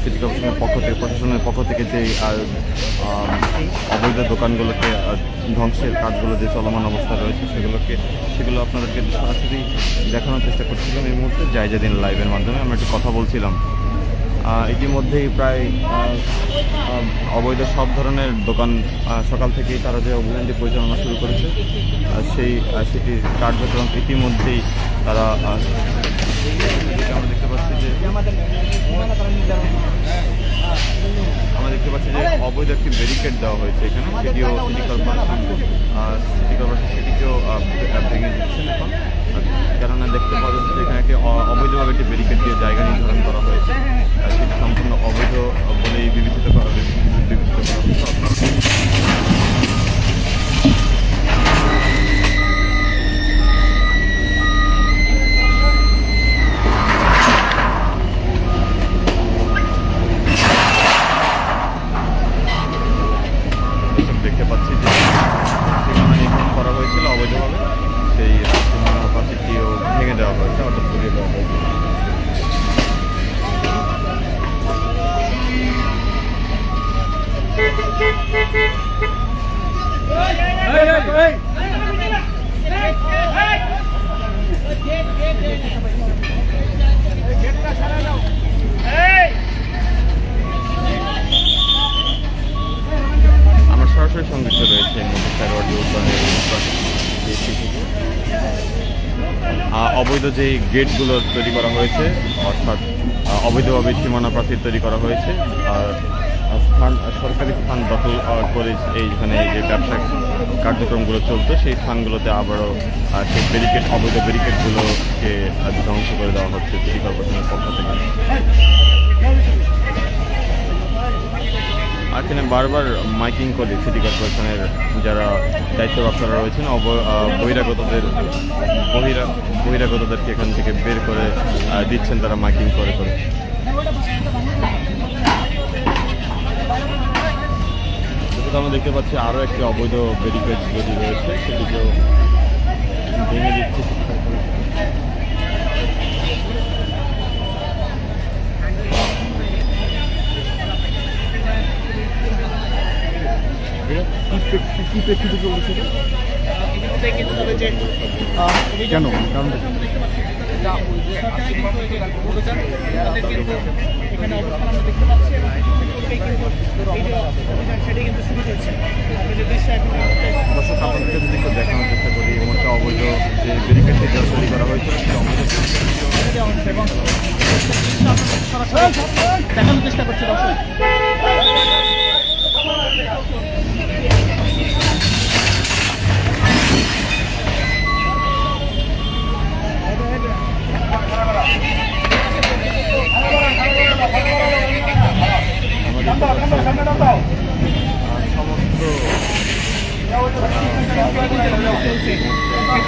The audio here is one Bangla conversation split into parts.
সিটি কর্পোরেশনের পক্ষ থেকে প্রশাসনের পক্ষ থেকে যে অবৈধ দোকানগুলোকে ধ্বংসের কাজগুলো যে চলমান অবস্থা রয়েছে সেগুলোকে সেগুলো আপনাদেরকে সরাসরি দেখানোর চেষ্টা করছিলাম এই মুহূর্তে যাই দিন লাইভের মাধ্যমে আমরা একটু কথা বলছিলাম ইতিমধ্যেই প্রায় অবৈধ সব ধরনের দোকান সকাল থেকেই তারা যে অভিযানটি পরিচালনা শুরু করেছে সেই সেটির কার্যক্রম ইতিমধ্যেই তারা আমরা দেখতে পাচ্ছি যে আমরা দেখতে পাচ্ছি যে অবৈধ একটি ব্যারিকেড দেওয়া হয়েছে এখানে। সেটিও সিটি কর্পোরেশন সিটি কর্পোরেশন সেটিকেও ভেঙে দিচ্ছেন এখন। কেননা দেখতে পাওয়া যাচ্ছে এখানে একটি অবৈধভাবে একটি ব্যারিকেড দিয়ে জায়গা নির্ধারণ করা হয়েছে। সেটি সম্পূর্ণ অবৈধ বলেই বিবেচিত করা বিবেচিত করা আমরা সরাসরি সংযুক্ত রয়েছে অবৈধ যে গেটগুলো তৈরি করা হয়েছে, অর্থাৎ অবৈধভাবে সীমানা প্রাচীর তৈরি করা হয়েছে, আর স্থান সরকারি স্থান দখল করে এইখানে যে ব্যবসা কার্যক্রমগুলো চলতো, সেই স্থানগুলোতে আবারও সেই ব্যারিকেড অবৈধ ব্যারিকেডগুলোকে ধ্বংস করে দেওয়া হচ্ছে সিটি কর্পোরেশনের পক্ষ থেকে। এখানে বারবার মাইকিং করে সিটি কর্পোরেশনের যারা দায়িত্বপ্রাপ্তরা রয়েছেন বহিরাগতদের, বহিরা, বহিরাগতদেরকে এখান থেকে বের করে দিচ্ছেন তারা মাইকিং করে করে। যেটা আমরা দেখতে পাচ্ছি আরও একটি অবৈধ ব্যারিকেড যদি রয়েছে সেটিকেও ভেঙে দিচ্ছে কি প্রেক্ষিতে চলছে কেন? কারণ যা সরকারি কিন্তু এই যে অভিযান, তাদের কিন্তু এখানে অবস্থান আমরা দেখতে পাচ্ছি এবং কিন্তু এই যে অভিযান সেটি কিন্তু শুরু হয়েছে। আপনি যে দৃশ্য এখন এই মুহূর্তে দর্শক আপনাদেরকে যদি একটু দেখানোর চেষ্টা করি এই মুহূর্তে অবৈধ যে ব্যারিকেডটি যা তৈরি করা হয়েছে সেই অবৈধ ছেড়ে দেওয়া হচ্ছে এবং সরাসরি দেখানোর চেষ্টা করছে দর্শক আমরা দেখতে পাচ্ছি আহ, সমস্ত চলছে।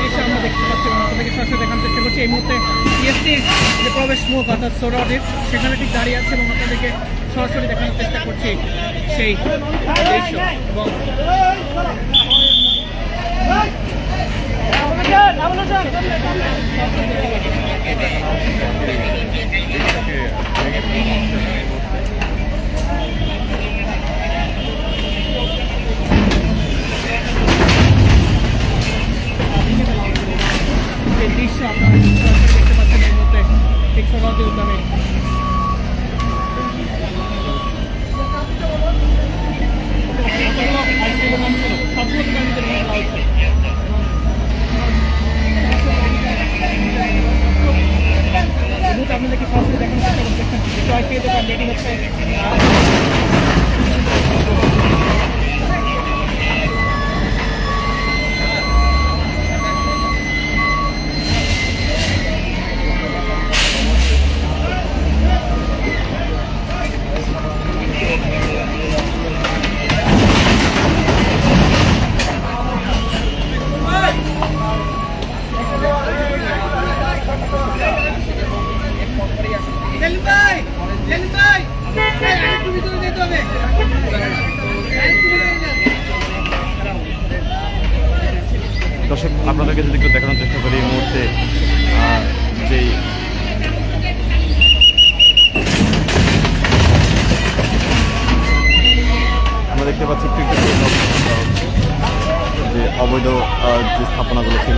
সেই দেখতে পাচ্ছি এবং সরাসরি দেখানোর চেষ্টা করছি। এই মুহূর্তে সিএসটির যে প্রবেশ মুখ অর্থাৎ সোরাদের সেখানে ঠিক দাঁড়িয়ে আছে এবং আপনাদেরকে সরাসরি দেখানোর চেষ্টা করছি সেই এবং करने लगे साथ में देखने लगे तो आज के दिन लेडी हेल्प দর্শক, আপনাদেরকে যদি একটু দেখানোর চেষ্টা করি এই মুহূর্তে যেই আমরা দেখতে পাচ্ছি একটু একটু। যে অবৈধ যে স্থাপনাগুলো ছিল